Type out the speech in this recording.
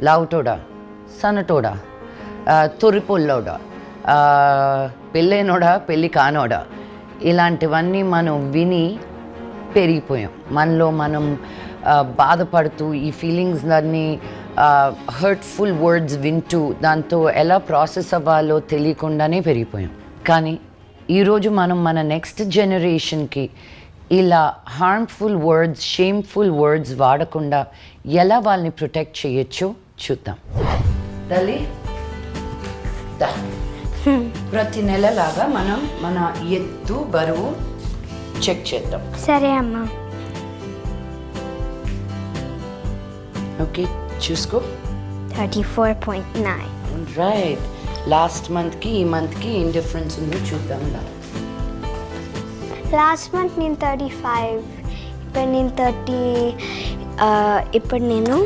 లావుటోడా? సన్నటోడా? తొరిపొల్లోడా పెళ్ళైనోడా? పెళ్ళి కానోడా? ఇలాంటివన్నీ మనం విని పెరిగిపోయాం. మనలో మనం బాధపడుతూ ఈ ఫీలింగ్స్ దాన్ని హర్ట్ఫుల్ వర్డ్స్ వింటూ దాంతో ఎలా ప్రాసెస్ అవ్వాలో తెలియకుండానే పెరిగిపోయాం. కానీ ఈరోజు మనం మన నెక్స్ట్ జనరేషన్కి ఇలా హార్మ్ఫుల్ వర్డ్స్ షేమ్ఫుల్ వర్డ్స్ వాడకుండా ఎలా వాళ్ళని ప్రొటెక్ట్ చేయొచ్చో చూద్దాం. తల్లి. ప్రతి నెలలాగా మనం మన ఎత్తు బరువు చెక్ చేద్దాం. సరే అమ్మా. ఓకే చూసుకో. Thirty four point nine. Right last మంత్కి ఈ మంత్కి ఏం డిఫరెన్స్ ఉందో చూద్దాం. లాస్ట్ మంత్ నేను థర్టీ ఫైవ్ ఇప్పుడు నేను థర్టీ ఇప్పుడు నేను